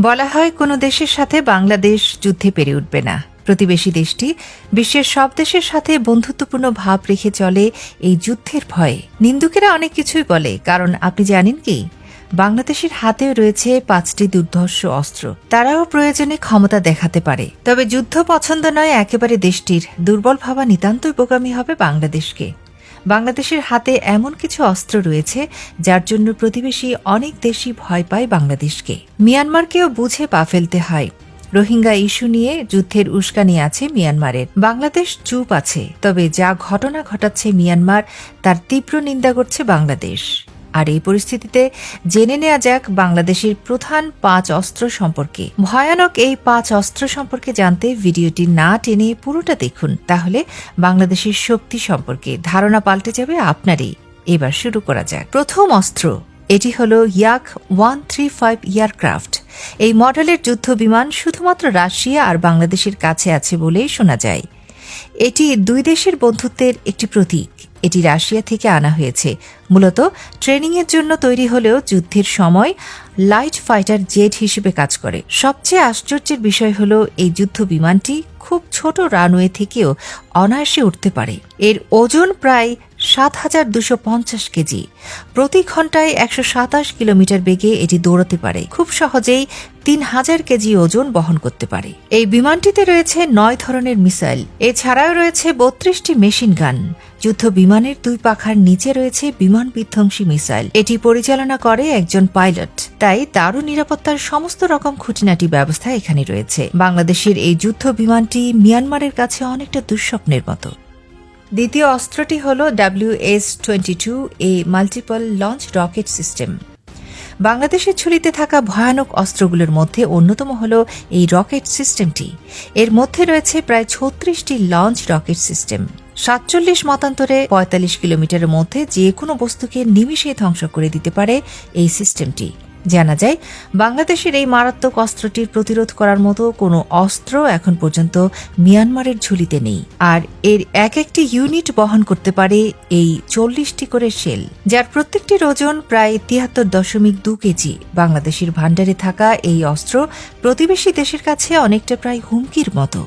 বলা হয় কোনো দেশের সাথে বাংলাদেশ যুদ্ধে পেরে উঠবে না। প্রতিবেশী দেশটি বিশ্বের সব দেশের সাথে বন্ধুত্বপূর্ণ ভাব রেখে চলে এই যুদ্ধের ভয়ে। নিন্দুকেরা অনেক কিছুই বলে, কারণ আপনি জানেন কি? বাংলাদেশের হাতেও রয়েছে পাঁচটি দুর্ধর্ষ অস্ত্র। তারাও প্রয়োজনে ক্ষমতা দেখাতে পারে। তবে যুদ্ধ পছন্দ নয়, একেবারে দেশটির দুর্বল ভাবা নিতান্তই বোকামি হবে বাংলাদেশকে। বাংলাদেশের হাতে এমন কিছু অস্ত্র রয়েছে যার জন্য প্রতিবেশী অনেক দেশই ভয় পায় বাংলাদেশকে। মিয়ানমারকেও বুঝে পা ফেলতে হয়। রোহিঙ্গা ইস্যু নিয়ে যুদ্ধের উস্কানি আছে মিয়ানমারের। বাংলাদেশ চুপ আছে, তবে যা ঘটনা ঘটাচ্ছে মিয়ানমার, তার তীব্র নিন্দা করছে বাংলাদেশ। আর এই পরিস্থিতিতে জেনে নেওয়া যাক বাংলাদেশের প্রধান পাঁচ অস্ত্র সম্পর্কে। ভয়ানক এই পাঁচ অস্ত্র সম্পর্কে জানতে ভিডিওটি না টেনে পুরোটা দেখুন। তাহলে বাংলাদেশের শক্তি সম্পর্কে ধারণা পাল্টে যাবে আপনারই। এবার শুরু করা যাক। প্রথম অস্ত্র, এটি হল ইয়াক ওয়ান থ্রি ফাইভ এয়ারক্রাফট। এই মডেলের যুদ্ধ বিমান শুধুমাত্র রাশিয়া আর বাংলাদেশের কাছে আছে বলেই শোনা যায়। এটি দুই দেশের বন্ধুত্বের একটি প্রতীক। এটি রাশিয়া থেকে আনা হয়েছে। মূলত ট্রেনিংয়ের জন্য তৈরি হলেও যুদ্ধের সময় লাইট ফাইটার জেট হিসেবে কাজ করে। সবচেয়ে আশ্চর্যের বিষয় হল এই যুদ্ধ বিমানটি খুব ছোট রানওয়ে থেকেও অনায়াসে উঠতে পারে। এর ওজন প্রায় সাত হাজার দুশো পঞ্চাশ কেজি। প্রতি ঘন্টায় একশো সাতাশ কিলোমিটার বেগে এটি দৌড়াতে পারে। খুব সহজেই তিন হাজার কেজি ওজন বহন করতে পারে। এই বিমানটিতে রয়েছে নয় ধরনের মিসাইল। এছাড়াও রয়েছে বত্রিশটি মেশিন গান। যুদ্ধ বিমানের দুই পাখার নিচে রয়েছে বিমান বিধ্বংসী মিসাইল। এটি পরিচালনা করে একজন পাইলট। তাই তারও নিরাপত্তার সমস্ত রকম খুঁটিনাটি ব্যবস্থা এখানে রয়েছে। বাংলাদেশের এই যুদ্ধ বিমানটি মিয়ানমারের কাছে অনেকটা দুঃস্বপ্নের মতো। দ্বিতীয় অস্ত্রটি হল W S twenty two A multiple launch rocket system বাংলাদেশের ঝুলিতে থাকা ভয়ানক অস্ত্রগুলোর মধ্যে অন্যতম হল এই রকেট সিস্টেমটি এর মধ্যে রয়েছে প্রায় ছত্রিশটি লঞ্চ রকেট সিস্টেম সাতচল্লিশ মতান্তরে পঁয়তাল্লিশ কিলোমিটারের মধ্যে যে কোনো বস্তুকে নিমিষে ধ্বংস করে দিতে পারে এই সিস্টেমটি জানা যায়, বাংলাদেশের এই মারাত্মক অস্ত্রটির প্রতিরোধ করার মতো কোনো অস্ত্র এখন পর্যন্ত মিয়ানমারের ঝুলিতে নেই। আর এর এক একটি ইউনিট বহন করতে পারে এই চল্লিশটি করে শেল, যার প্রত্যেকটির ওজন প্রায় তিয়াত্তর দশমিক দু কেজি। বাংলাদেশের ভাণ্ডারে থাকা এই অস্ত্র প্রতিবেশী দেশের কাছে অনেকটা প্রায় হুমকির মতো।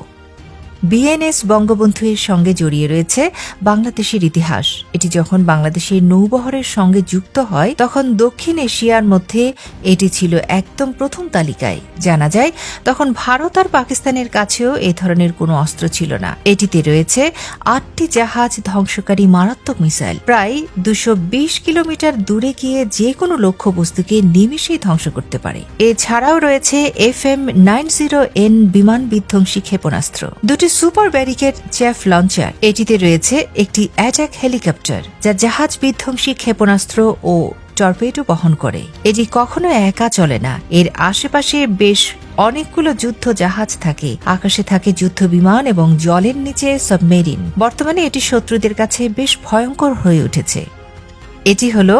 বিএনএস বঙ্গবন্ধু এর সঙ্গে জড়িয়ে রয়েছে বাংলাদেশের ইতিহাস। এটি যখন বাংলাদেশের নৌবহরের সঙ্গে যুক্ত হয়, তখন দক্ষিণ এশিয়ার মধ্যে এটি ছিল একদম প্রথম তালিকায়। জানা যায়, তখন ভারত আর পাকিস্তানের কাছেও এ ধরনের কোনো অস্ত্র ছিল না। এটিতে রয়েছে আটটি জাহাজ ধ্বংসকারী মারাত্মক মিসাইল। প্রায় দুশো কিলোমিটার দূরে গিয়ে যে কোনো লক্ষ্যবস্তুকে নিমিষেই ধ্বংস করতে পারে। এছাড়াও রয়েছে F M nine zero N বিমান বিধ্বংসী ক্ষেপণাস্ত্র। দুটি সুপার ব্যারিকেড চ্যাফ লঞ্চার। এটিতে রয়েছে একটি অ্যাটাক হেলিকপ্টার, যা জাহাজ বিধ্বংসী ক্ষেপণাস্ত্র ও টর্পেডো বহন করে। এটি কখনো একা চলে না। এর আশেপাশে বেশ অনেকগুলো যুদ্ধ জাহাজ থাকে। আকাশে থাকে যুদ্ধ বিমান এবং জলের নিচে সাবমেরিন। বর্তমানে এটি শত্রুদের কাছে বেশ ভয়ঙ্কর হয়ে উঠেছে। এটি হল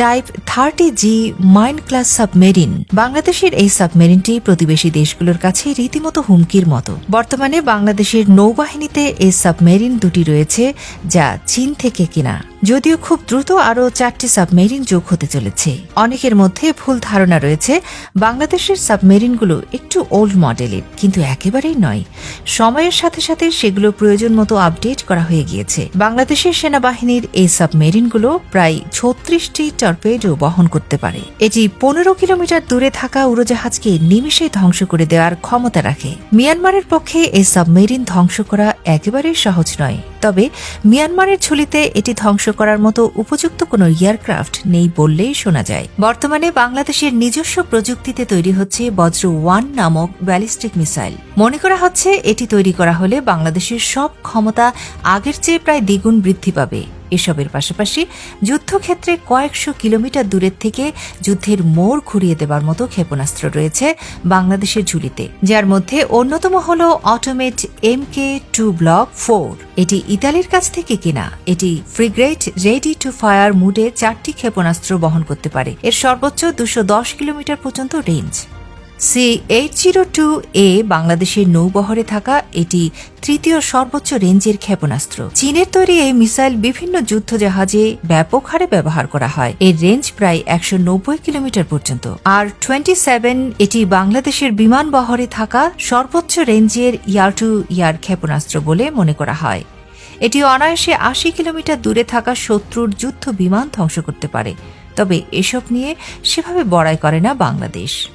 type thirty G mine class submarine বাংলাদেশের এই সাবমেরিনটি প্রতিবেশী দেশগুলোর কাছে রীতিমতো হুমকির মতো। বর্তমানে বাংলাদেশের নৌবাহিনীতে এই সাবমেরিন দুটি রয়েছে, যা চীন থেকে কিনা। যদিও খুব দ্রুত আরও চারটি সাবমেরিন যোগ হতে চলেছে। অনেকের মধ্যে ভুল ধারণা রয়েছে, বাংলাদেশের সাবমেরিনগুলো একটু ওল্ড মডেলের কিন্তু একেবারেই নয়। সময়ের সাথে সাথে সেগুলো প্রয়োজন মতো আপডেট করা হয়ে গিয়েছে। বাংলাদেশের সেনাবাহিনীর এই সাবমেরিনগুলো প্রায় ছত্রিশটি টর্পেডো বহন করতে পারে। এটি পনেরো কিলোমিটার দূরে থাকা উড়োজাহাজকে নিমিষে ধ্বংস করে দেওয়ার ক্ষমতা রাখে। মিয়ানমারের পক্ষে এই সাবমেরিন ধ্বংস করা একেবারেই সহজ নয়। তবে মিয়ানমারের ঝুলিতে এটি ধ্বংস করার মতো উপযুক্ত কোনো এয়ারক্রাফট নেই বললেই শোনা যায়। বর্তমানে বাংলাদেশের নিজস্ব প্রযুক্তিতে তৈরি হচ্ছে বজ্র ওয়ান নামক ব্যালিস্টিক মিসাইল। মনে করা হচ্ছে এটি তৈরি করা হলে বাংলাদেশের সব ক্ষমতা আগের চেয়ে প্রায় দ্বিগুণ বৃদ্ধি পাবে। এসবের পাশাপাশি যুদ্ধক্ষেত্রে কয়েকশো কিলোমিটার দূরের থেকে যুদ্ধের মোড় ঘুরিয়ে দেবার মতো ক্ষেপণাস্ত্র রয়েছে বাংলাদেশের ঝুলিতে। যার মধ্যে অন্যতম হল Otomat M K two block four. এটি ইতালির কাছ থেকে কিনা, এটি ফ্রিগ্রেট রেডি টু ফায়ার মুডে চারটি ক্ষেপণাস্ত্র বহন করতে পারে। এর সর্বোচ্চ দুশো কিলোমিটার পর্যন্ত range. C eight zero two A বাংলাদেশের নৌবহরে থাকা এটি তৃতীয় সর্বোচ্চ রেঞ্জের ক্ষেপণাস্ত্র। চীনের তৈরি এই মিসাইল বিভিন্ন যুদ্ধ জাহাজে ব্যাপক হারে ব্যবহার করা হয়। এর রেঞ্জ প্রায় একশো নব্বই কিলোমিটার পর্যন্ত। আর টোয়েন্টি সেভেন এটি বাংলাদেশের বিমান বহরে থাকা সর্বোচ্চ রেঞ্জের ইয়ার টু ইয়ার ক্ষেপণাস্ত্র বলে মনে করা হয়। এটি অনায়াসে আশি কিলোমিটার দূরে থাকা শত্রুর যুদ্ধ বিমান ধ্বংস করতে পারে। তবে এসব নিয়ে সেভাবে বড়াই করে না বাংলাদেশ।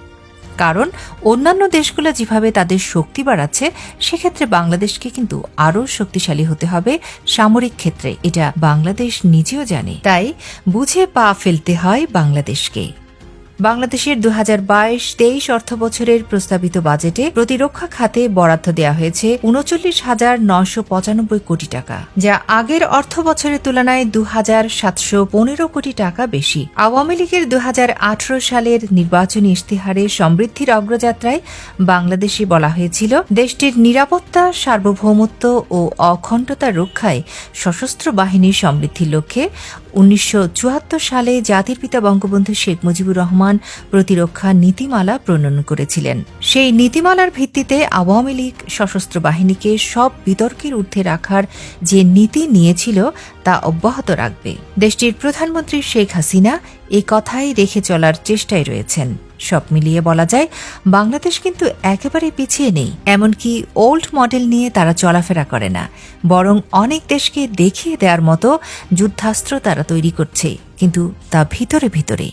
কারণ অন্যান্য দেশগুলো যেভাবে তাদের শক্তি বাড়াচ্ছে, সেক্ষেত্রে বাংলাদেশকে কিন্তু আরও শক্তিশালী হতে হবে সামরিক ক্ষেত্রে। এটা বাংলাদেশ নিজেও জানে। তাই বুঝে পা ফেলতে হয় বাংলাদেশকে। বাংলাদেশের দু হাজার বাইশ তেইশ অর্থ বছরের প্রস্তাবিত বাজেটে প্রতিরক্ষা খাতে বরাদ্দ দেওয়া হয়েছে উনচল্লিশ হাজার নশো পঁচানব্বই কোটি টাকা, যা আগের অর্থ বছরের তুলনায় দু হাজার সাতশো পনেরো কোটি টাকা বেশি। আওয়ামী লীগের দু হাজার আঠারো সালের নির্বাচনী ইশতেহারে সমৃদ্ধির অগ্রযাত্রায় বাংলাদেশে বলা হয়েছিল, দেশটির নিরাপত্তা, সার্বভৌমত্ব ও অখণ্ডতা রক্ষায় সশস্ত্র বাহিনীর সমৃদ্ধির লক্ষ্যে। উনিশশো চুয়াত্তর সালে জাতির পিতা বঙ্গবন্ধু শেখ মুজিবুর রহমান প্রতিরক্ষা নীতিমালা প্রণয়ন করেছিলেন। সেই নীতিমালার ভিত্তিতে আওয়ামী লীগ সশস্ত্র বাহিনীকে সব বিতর্কের ঊর্ধ্বে রাখার যে নীতি নিয়েছিল, তা অব্যাহত রাখবে। দেশটির প্রধানমন্ত্রী শেখ হাসিনা এই কথাই রেখে চলার চেষ্টায় রয়েছেন। সব মিলিয়ে বলা যায়, বাংলাদেশ কিন্তু একেবারে পিছিয়ে নেই। এমনকি ওল্ড মডেল নিয়ে তারা চলাফেরা করে না। বরং অনেক দেশকে দেখিয়ে দেওয়ার মতো যুদ্ধাস্ত্র তারা তৈরি করছে। কিন্তু তা ভিতরে ভিতরে।